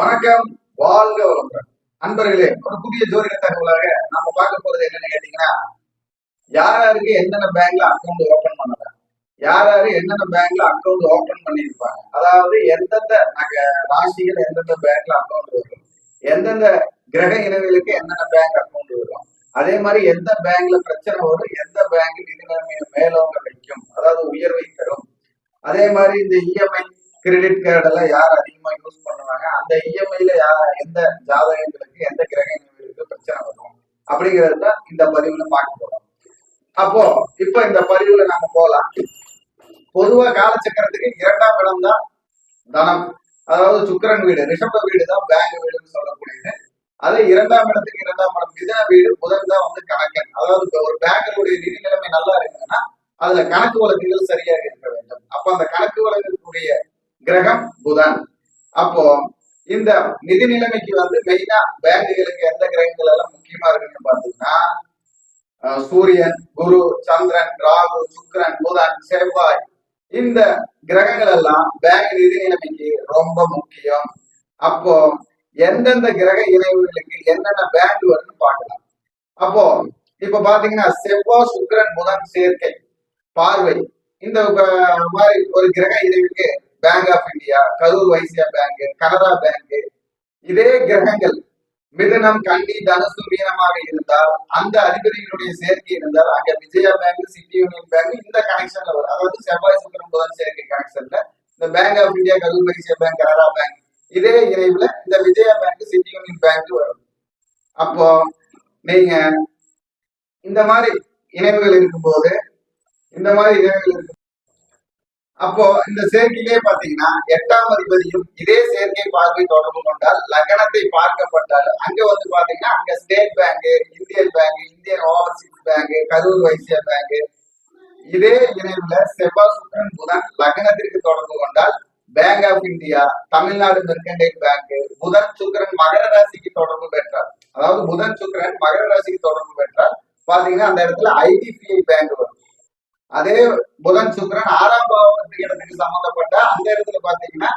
வணக்கம் வாழ்க வளமுடன். அன்பர்களே ஒரு புதிய ஜோதிட தகவலாக நாம பார்க்க போறது என்னன்னு கேட்டீங்கன்னா யார் யாருக்கு என்னென்ன பேங்க்ல அக்கௌண்ட் ஓபன் பண்ணலாம் யார் யாரு என்னென்ன பேங்க்ல அக்கௌண்ட் ஓபன் பண்ணியிருப்பாங்க? அதாவது எந்தெந்த நக ராசிகள் எந்தெந்த பேங்க்ல அக்கௌண்ட் வரும்? எந்தெந்த கிரக இனங்களுக்கு என்னென்ன பேங்க் அக்கௌண்ட் வரும்? அதே மாதிரி எந்த பேங்க்ல பிரச்சனை வரும்? எந்த பேங்க் நிதி நிலைமையை மேலோங்க வைக்கும்? அதாவது உயர்வை தரும். அதே மாதிரி இந்த இஎம்ஐ கிரெடிட் கார்டு எல்லாம் யார் அதிகமா யூஸ் பண்ணுவாங்க? அந்த இஎம்ஐல யார் எந்த ஜாதகங்களுக்கு எந்த கிரகங்களுக்கு பிரச்சனை வரும்? அப்படிங்கிறது தான் இந்த பதிவுல பார்க்க போறோம். அப்போ இப்ப இந்த பதிவுல நாம போகலாம் பொதுவா காலச்சக்கரத்துக்கு இரண்டாம் இடம் தான் தனம். அதாவது சுக்கிரன் வீடு ரிஷப வீடு தான் பேங்க் வீடுன்னு சொல்லக்கூடியது. அதே இரண்டாம் இடத்துக்கு இரண்டாம் இடம் மிதன வீடு புதன் தான் வந்து கணக்கன். அதாவது ஒரு பேங்கருடைய நிதி நிலைமை நல்லா இருக்குன்னா அதுல கணக்கு வழக்குகள் சரியாக இருக்க வேண்டும். அப்ப அந்த கணக்கு வழக்குடைய கிரகம் புதன். அப்போ இந்த நிதி நிலைமைக்கு வந்து மெயினா பேங்குகளுக்கு எந்த கிரகங்கள் எல்லாம் முக்கியமா இருக்குன்னு பாத்தீங்கன்னா சூரியன் குரு சந்திரன் ராகு சுக்கரன் புதன் செவ்வாய். இந்த கிரகங்கள் எல்லாம் பேங்க் நிதி நிலைமைக்கு ரொம்ப முக்கியம். அப்போ எந்தெந்த கிரக இணைவுகளுக்கு என்னென்ன பேங்க் வரும்னு பார்க்கலாம். அப்போ இப்ப பாத்தீங்கன்னா செவ்வாய் சுக்கரன் புதன் சேர்க்கை பார்வை. இந்த மாதிரி ஒரு கிரக இணைவுக்கு bank of India Karur Vysya bank Canara bank இதே கிரகங்கள் மிதனம் கன்னி தனுசு மீனமாக இருந்தால் அந்த அதிபதிகளுடைய சேர்க்கை இருந்தால் அங்க Vijaya bank city union bank இந்த கனெக்ஷன்ல வரும். அதாவது செவ்வாய் சுக்கிரன் புதன் சேர்க்கை கனெக்ஷன்ல இந்த bank of India Karur Vysya bank Canara bank இதே இணைவுல இந்த Vijaya bank city union bank வரும். அப்போ நீங்க இந்த மாதிரி இணைவுகள் இருக்கும்போது இந்த மாதிரி இணைவுகள் இருக்கும் அப்போ இந்த சேர்க்கையிலே பாத்தீங்கன்னா எட்டாம் அதிபதியும் இதே சேர்க்கை பார்வை தொடர்பு கொண்டால் லக்னத்தை பார்க்கப்பட்டால் அங்க வந்து பாத்தீங்கன்னா அங்க state bank Indian bank Indian overseas bank Karur Vysya bank. இதே இணைவுல செவ்வாய் சுக்கிரன் புதன் லக்னத்திற்கு தொடர்பு கொண்டால் bank of India Tamil Nadu mercantile bank புதன் சுக்கிரன் மகர ராசிக்கு தொடர்பு பெற்றார். அதாவது புதன் சுக்கரன் மகர ராசிக்கு தொடர்பு பெற்றால் பாத்தீங்கன்னா அந்த இடத்துல ஐடிபிஐ பேங்க் வரும். அதே புதன் சுக்கரன் ஆறாம் பாவத்துக்கு இடத்துக்கு சம்பந்தப்பட்ட அந்த இடத்துல பாத்தீங்கன்னா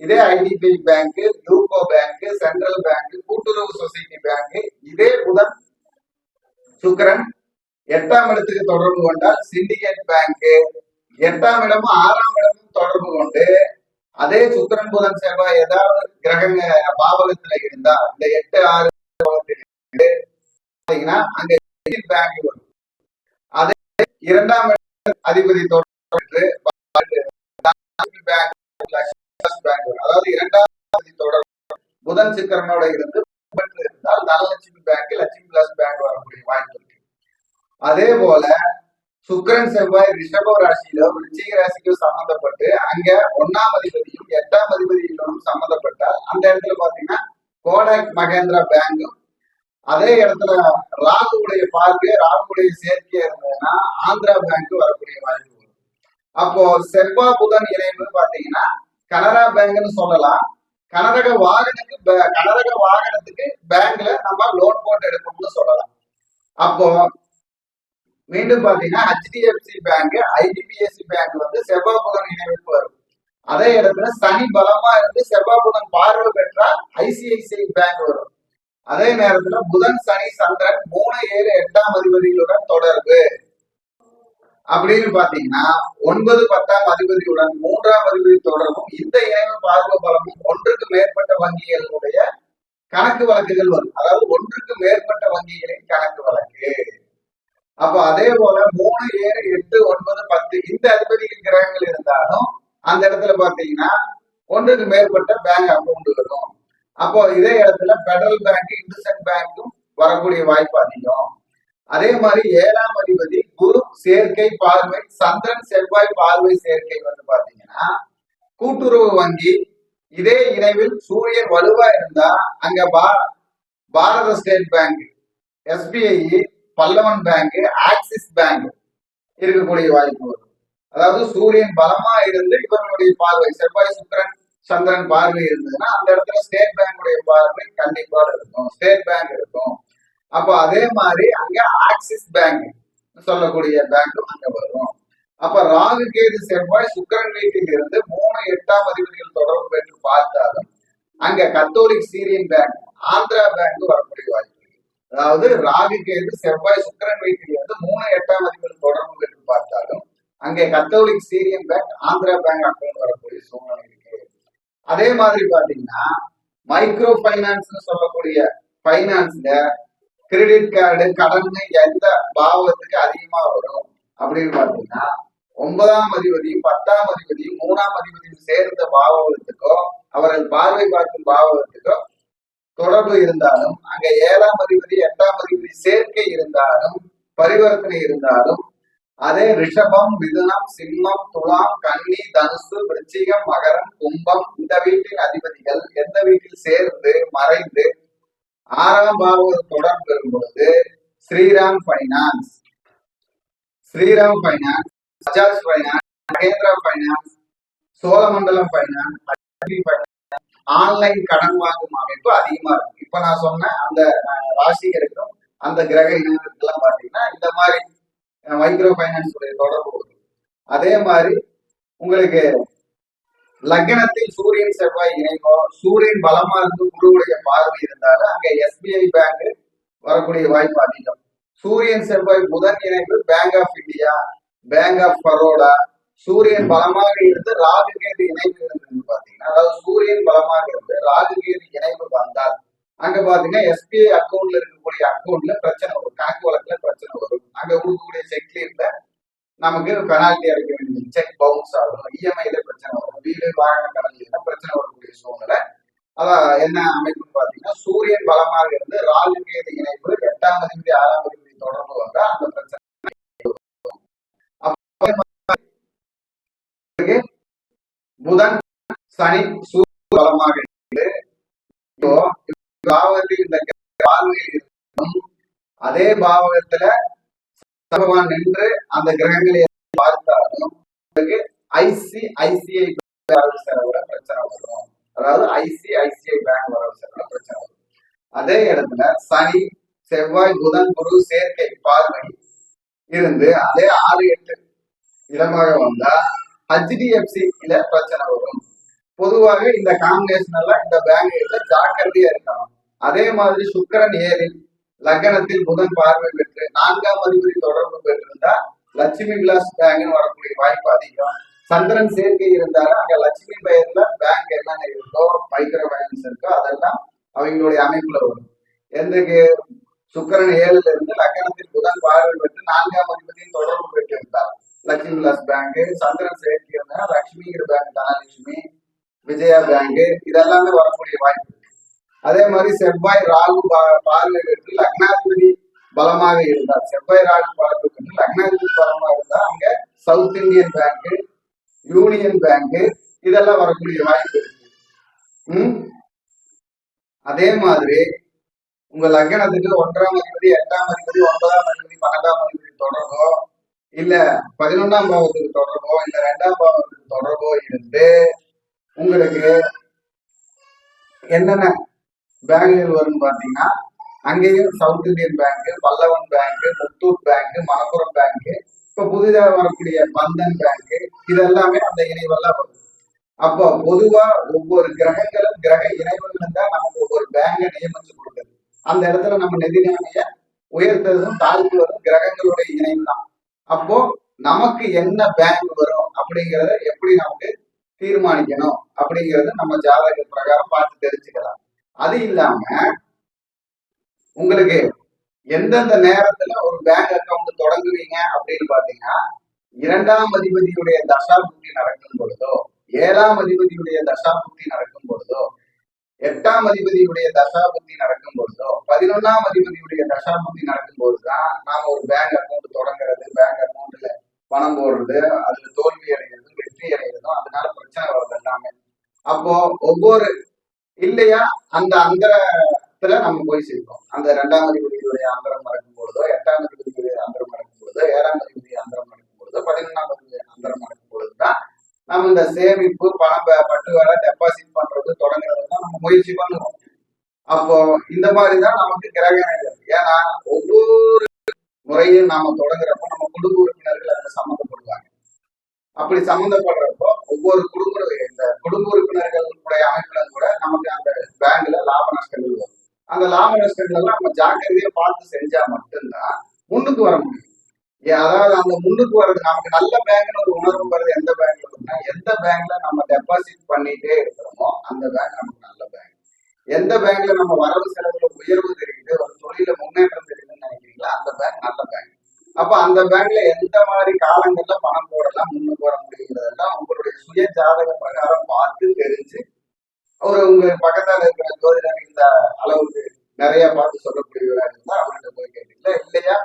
இதே IDBI bank UCO bank central bank கூட்டுறவு சொசைட்டி பேங்க் இதே புதன் சுக்கரன் எட்டாம் இடத்துக்கு தொடர்பு கொண்டால் சிண்டிகேட் பேங்க் எட்டாம் இடமும் ஆறாம் இடமும் தொடர்பு கொண்டு அதே சுக்கரன் புதன் செவ்வாய் ஏதாவது கிரகங்க பாவகத்துல இருந்தா இந்த எட்டு ஆறு பாவகத்தில் பாத்தீங்கன்னா அங்க பேங்க் வரும். அதே இரண்டாம் இடம் அதிபதி தொடர்பு பேங்க் பேங்க் அதாவது இரண்டாம் அதிபதி தொடர்பு புதன் சிக்கரனோட இருந்து பெற்று இருந்தால் Dhanalakshmi bank Lakshmi plus bank வரக்கூடிய வாய்ப்பு இருக்கு. அதே போல சுக்கிரன் செவ்வாய் ரிஷப ராசியிலோ விருச்சிக ராசிக்கோ சம்பந்தப்பட்டு அங்க ஒன்னாம் அதிபதியும் எட்டாம் அதிபதியும் சம்பந்தப்பட்டால் அந்த இடத்துல பாத்தீங்கன்னா கோடக் மகேந்திரா பேங்கும் அதே இடத்துல ராகுடைய பார்வை ராகுடைய சேர்க்கையா இருந்ததுன்னா ஆந்திரா பேங்க் வரக்கூடிய வாய்ப்பு வரும். அப்போ செவ்வா புதன் இணைப்புன்னு பாத்தீங்கன்னா கனரா பேங்க்னு சொல்லலாம். கனரக வாகனத்துக்கு பே- கனரக வாகனத்துக்கு பேங்க்ல நம்ம லோன் போட்டு எடுப்போம்னு சொல்லலாம். அப்போ மீண்டும் பாத்தீங்கன்னா ஹெச்டிஎஃப்சி பேங்க் ஐடிபிஎஸ்சி பேங்க் வந்து செவ்வா புதன் இணைப்பு வரும். அதே இடத்துல சனி பலமா இருந்து செவ்வாய் புதன் பார்வை பெற்றால் ஐசிஐசிஐ பேங்க் வரும். அதே நேரத்துல புதன் சனி சந்திரன் மூணு ஏழு எட்டாம் அதிபதிகளுடன் தொடர்பு. அப்படின்னு பாத்தீங்கன்னா ஒன்பது பத்தாம் அதிபதியுடன் மூன்றாம் அதிபதி தொடர்பும் இந்த இணைவு பார்வ பலமும் ஒன்றுக்கு மேற்பட்ட வங்கிகளுடைய கணக்கு வழக்குகள் வரும். அதாவது ஒன்றுக்கு மேற்பட்ட வங்கிகளின் கணக்கு வழக்கு. அப்ப அதே போல மூணு ஏழு எட்டு ஒன்பது பத்து இந்த அதிபதிகள் கிரகங்கள் இருந்தாலும் அந்த இடத்துல பாத்தீங்கன்னா ஒன்றுக்கு மேற்பட்ட பேங்க் அக்கௌண்ட் வரும். அப்போ இதே இடத்துல பெடரல் பேங்க் இண்டஸ்இண்ட் பேங்க்கும் வரக்கூடிய வாய்ப்பு அதிகம். அதே மாதிரி ஏழாம் அதிபதி குரு சேர்க்கை பார்வை சந்திரன் செவ்வாய் பார்வை சேர்க்கை வந்து பாத்தீங்கன்னா கூட்டுறவு வங்கி இதே இணைவில் சூரியன் வலுவா இருந்தா அங்க பா Bharat state bank SBI Pallavan bank Axis bank இருக்கக்கூடிய வாய்ப்பு வரும். அதாவது சூரியன் பலமா இருந்து இவர்களுடைய பார்வை செவ்வாய் சுக்கரன் சந்திரன் பார்வை இருந்ததுன்னா அந்த இடத்துல ஸ்டேட் பேங்குடைய பார்வை கண்டிப்பா இருக்கும். ஸ்டேட் பேங்க் இருக்கும். அப்போ அதே மாதிரி அங்க ஆக்சிஸ் பேங்க் சொல்லக்கூடிய பேங்க்கும் அங்க வரும். அப்ப ராகு கேது செவ்வாய் சுக்கரன் வீட்டில் இருந்து மூணு எட்டாம் அதிபதிகள் தொடர்பு பெற்று பார்த்தாலும் அங்க Catholic Syrian bank Andhra bank வரக்கூடிய வாய்ப்பு அதாவது ராகு கேது செவ்வாய் சுக்கரன் வீட்டில் இருந்து மூணு எட்டாம் அதிபர் தொடர்பு பெற்று பார்த்தாலும் அங்கே Catholic Syrian bank Andhra bank account வரக்கூடிய சூழ்நிலை அதே மாதிரி பாத்தீங்கன்னா மைக்ரோ ஃபைனான்ஸ்னு சொல்லக்கூடிய ஃபைனான்ஸ்ல கிரெடிட் கார்டு கடன் எந்த பாவத்துக்கு அதிகமா வரும் அப்படின்னு பாத்தீங்கன்னா ஒன்பதாம் அதிபதி பத்தாம் அதிபதி மூணாம் அதிபதி சேர்ந்த பாவத்துக்கோ அவர்கள் பார்வை பார்க்கும் பாவத்துக்கோ தொடர்பு இருந்தாலும் அங்க ஏழாம் அதிபதி எட்டாம் அதிபதி சேர்க்கை இருந்தாலும் பரிவர்த்தனை இருந்தாலும் அதே ரிஷபம் மிதுனம் சிம்மம் துலாம் கன்னி தனுசு விருச்சிகம் மகரம் கும்பம் இந்த வீட்டின் அதிபதிகள் எந்த வீட்டில் சேர்ந்து மறைந்து ஆறாம் பாவ தொடர்பு பெறும் பொழுது Shriram finance Shriram finance Bajaj finance Mahindra finance Cholamandalam finance online கடன் வாங்கும் அமைப்பு அதிகமா இருக்கு. இப்ப நான் சொன்ன அந்த அஹ், ராசிகளுக்கும் அந்த கிரக இனங்களுக்கெல்லாம் பாத்தீங்கன்னா இந்த மாதிரி மைக்ரோ ஃபைனான்ஸ் உடைய தொடர்பு அதே மாதிரி உங்களுக்கு லக்னத்தில் சூரியன் செவ்வாய் இணைவோ சூரியன் பலமா இருந்து குருவுடைய பார்வை இருந்தாலும் அங்க எஸ்பிஐ பேங்க் வரக்கூடிய வாய்ப்பு அதிகம். சூரியன் செவ்வாய் புதன் இணைவு bank of India bank of Baroda சூரியன் பலமாக இருந்து ராகு கேது இணைவு இருந்தது பாத்தீங்கன்னா அதாவது சூரியன் பலமாக இருந்து ராகு கேது இணைவு வந்தால் அங்க பாத்தீங்கன்னா எஸ்பிஐ அக்கௌண்ட்ல இருக்கக்கூடிய அக்கௌண்ட்ல பிரச்சனை வரும். கணக்கு வழக்குல பிரச்சனை வரும். அங்க கொடுக்கக்கூடிய செக்லீர்ல நமக்கு பெனால்டி அடைக்க வேண்டியது. செக் பவுன்ஸ் ஆகும். இஎம்ஐல பிரச்சனை வரும். வீடு வாகன கடன்ல பிரச்சனை வரக்கூடிய சூழ்நிலை. அதான் என்ன அமைப்புன்னு பாத்தீங்கன்னா சூரியன் பலமாக இருந்து ராகு கேது இணைப்பு எட்டாம் அதிபதி ஆறாம் அதிபதி தொடர்பு வந்தா அந்த பிரச்சனை புதன் சனி சூரிய பலமாக இருந்து இப்போ பாவகத்தில் இந்த பார்வையில் இருக்கும் அதே பாவகத்துல பகவான் நின்று அந்த கிரகங்களை பார்த்தாலும் ஐசி ஐசிஐ வரவு செலவுல பிரச்சனை வரும். அதாவது ஐசிஐசிஐ பேங்க் வரவு செலவுல பிரச்சனை வரும். அதே இடத்துல சனி செவ்வாய் புதன் குரு சேர்க்கை பார்வை இருந்து அதே ஆறு எட்டு இடமாக வந்தா ஹெச்டிஎஃப்சி பிரச்சனை வரும். பொதுவாக இந்த காம்பினேஷன் எல்லாம் இந்த பேங்க்ல ஜாக்கிரதையா இருக்கணும் அதே மாதிரி சுக்கரன் ஏரில் லக்னத்தில் புதன் பார்வை பெற்று நான்காம் அதிபதி தொடர்பு பெற்றிருந்தா லட்சுமி விலாஸ் பேங்க்னு வரக்கூடிய வாய்ப்பு அதிகம். சந்திரன் சேர்க்கை இருந்தாலும் அங்க லட்சுமி பெயர்ல பேங்க் என்னென்ன இருக்கோ மைக்ரோ பேலன்ஸ் இருக்கோ அதெல்லாம் அவங்களுடைய அமைப்புல வரும். எந்தக்கு சுக்கரன் ஏழுல இருந்து லக்கணத்தில் புதன் பார்வை பெற்று நான்காம் அதிபதியும் தொடர்பு பெற்றிருந்தார். லட்சுமி விலாஸ் பேங்க் சந்திரன் சேர்க்கை இருந்தா லட்சுமிங்கிற பேங்க் தனலட்சுமி. விஜயா பேங்க் இதெல்லாமே வரக்கூடிய வாய்ப்பு அதே மாதிரி செவ்வாய் ராகு பா- பார்வை பெற்று லக்னாதிபதி பலமாக இருந்தார். செவ்வாய் ராகு பார்வை பெற்று லக்னாதிபதி பலமாக இருந்தார் அங்க south Indian bank union bank இதெல்லாம் வரக்கூடிய வாய்ப்பு இருக்கு. ம்? அதே மாதிரி உங்க லக்னத்துக்கு ஒன்றாம் அதிபதி எட்டாம் அதிபதி ஒன்பதாம் அதிபதி பன்னெண்டாம் அதிபதி தொடர்போ இல்ல பதினொன்றாம் பாவத்துக்கு தொடர்போ இல்ல ரெண்டாம் பாவத்துக்கு தொடர்போ இருந்து உங்களுக்கு என்னென்ன பேங்குகள் வரும்னு பார்த்தீங்கன்னா அங்கேயும் south Indian bank Pallavan bank Muthoot bank Manappuram bank இப்ப புதிதாக வரக்கூடிய பந்தன் பேங்க் இதெல்லாமே அந்த இணைவெல்லாம் வரும். அப்போ பொதுவா ஒவ்வொரு கிரகங்களும் கிரக இணைவுகளும் தான் நமக்கு ஒவ்வொரு பேங்கை நியமிச்சு கொடுக்குது. அந்த இடத்துல நம்ம நிதி நிலைமைய உயர்த்ததும் தாழ்த்துவதும் கிரகங்களுடைய இணைவு தான். அப்போ நமக்கு என்ன பேங்க் வரும் அப்படிங்கிறத எப்படி நமக்கு தீர்மானிக்கணும் அப்படிங்கறத நம்ம ஜாதக பிரகாரம் பார்த்து தெரிஞ்சுக்கலாம். அது இல்லாம உங்களுக்கு எந்தெந்த நேரத்துல ஒரு பேங்க் அக்கவுண்ட் தொடங்குவீங்க அப்படின்னு பாத்தீங்கன்னா இரண்டாம் அதிபதியுடைய தசாபுத்தி நடக்கும் பொழுதோ ஏழாம் அதிபதியுடைய தசாபுத்தி நடக்கும் பொழுதோ எட்டாம் அதிபதியுடைய தசாபுத்தி நடக்கும் பொழுதோ பதினொன்னாம் அதிபதியுடைய தசாபுத்தி நடக்கும் பொழுதுதான் நாம ஒரு பேங்க் அக்கௌண்ட் தொடங்குறது பேங்க் அக்கவுண்ட்ல பணம் போடுறது அதுல தோல்வி அடைகிறது வெற்றி அடைகிறதும் அதனால பிரச்சனை வருது எல்லாமே. அப்போ ஒவ்வொரு இல்லையா அந்த அந்தரத்துல நம்ம போய் சேர்ப்போம். அந்த ரெண்டாம் அதிபதியுடைய அந்தரம் நடக்கும் பொழுதோ எட்டாம் அதிபதியுடைய அந்தரம் நடக்கும் பொழுதோ ஏழாம் அதிபதி அந்தரம் நடக்கும் பொழுதோ பதினொன்றாம் அதிபதி அந்தரம் நடக்கும் பொழுதுதான் நம்ம இந்த சேமிப்பு பணம் பட்டு பட்டுவாடா டெபாசிட் பண்றது தொடங்குறதுதான் நம்ம முயற்சி பண்ணுவோம். அப்போ இந்த மாதிரிதான் நமக்கு கிரகணங்கள் ஏன்னா ஒவ்வொரு முறையும் நாம தொடங்குற சம்மந்தப்படுறப்போ ஒவ்வொரு குடும்ப இந்த குடும்ப உறுப்பினர்களுடைய அமைப்புல கூட நமக்கு அந்த பேங்க்ல லாப நஷ்டங்கள் வரும். அந்த லாப நஷ்டங்கள் எல்லாம் நம்ம ஜாக்கிரதையா பார்த்து செஞ்சா மட்டும்தான் முன்னுக்கு வர முடியும். அதாவது அந்த முன்னுக்கு வர்றது நமக்கு நல்ல பேங்க்னு ஒரு உணர்வு வருது எந்த பேங்க்ல இருக்குன்னா எந்த பேங்க்ல நம்ம டெபாசிட் பண்ணிட்டே இருக்கிறோமோ அந்த பேங்க் நமக்கு நல்ல பேங்க். எந்த பேங்க்ல நம்ம வரவு செலவுல உயர்வு தெரியுது ஒரு தொழில முன்னேற்றம் தெரியுதுன்னு நினைக்கிறீங்களா? அந்த பேங்க் நல்ல பேங்க். அப்ப அந்த பேங்க்ல எந்த மாதிரி காலங்கள் அப்படிங்கிறதெல்லாம் உங்களுடைய சுய ஜாதக பிரகாரம் பார்த்து தெரிஞ்சு ஒரு உங்க பக்கத்தால இருக்கிற ஜோதிடர் இந்த அளவுக்கு நிறைய பார்த்து சொல்லக்கூடியவரா இருந்தா அவர்கிட்ட போய் கேட்டீங்களா? இல்லையா?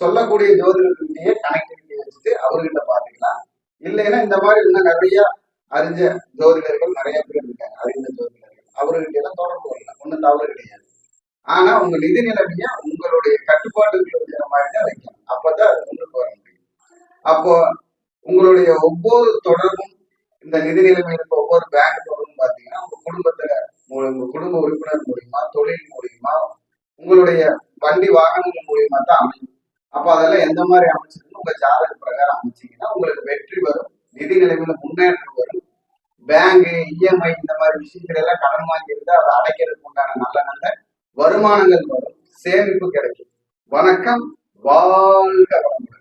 சொல்லக்கூடிய ஜோதிடர்கிட்டயே கனெக்டிவிட்டி வச்சுட்டு அவர்கிட்ட பாத்தீங்களா இல்லைன்னா இந்த மாதிரி இன்னும் நிறைய அறிஞ்ச ஜோதிடர்கள் நிறைய பேர் இருக்காங்க அறிந்த ஜோதிடர்கள். அவர்கிட்ட எல்லாம் தொடர்பு வரல ஒன்றும் தவறு கிடையாது. ஆனா உங்க நிதி நிலைமைய உங்களுடைய கட்டுப்பாட்டுக்குள்ள இருக்கிற மாதிரி தான் வைக்கணும். அப்பதான் அது முன்னுக்கு வர முடியும். அப்போ உங்களுடைய ஒவ்வொரு தொடர்பும் இந்த நிதி நிலைமை இருக்க ஒவ்வொரு பேங்க் தொடர்பும் பாத்தீங்கன்னா உங்க குடும்பத்துல உங்க குடும்ப உறுப்பினர் மூலியமா தொழில் மூலியமா உங்களுடைய வண்டி வாகனங்கள் மூலியமா தான் அமையும். அப்ப அதெல்லாம் எந்த மாதிரி அமைச்சிருக்கணும் உங்க ஜாதக பிரகாரம் அமைச்சீங்கன்னா உங்களுக்கு வெற்றி வரும் நிதி நிலைமையில முன்னேற்றம் வரும். பேங்க் இஎம்ஐ இந்த மாதிரி விஷயங்கள் எல்லாம் கடன் வாங்கி இருந்தா அதை அடைக்கிறதுக்கு உண்டான நல்ல நல்ல வருமானங்கள் வரும். சேமிப்பு கிடைக்கும். வணக்கம். வாழ்க வளமுடன்.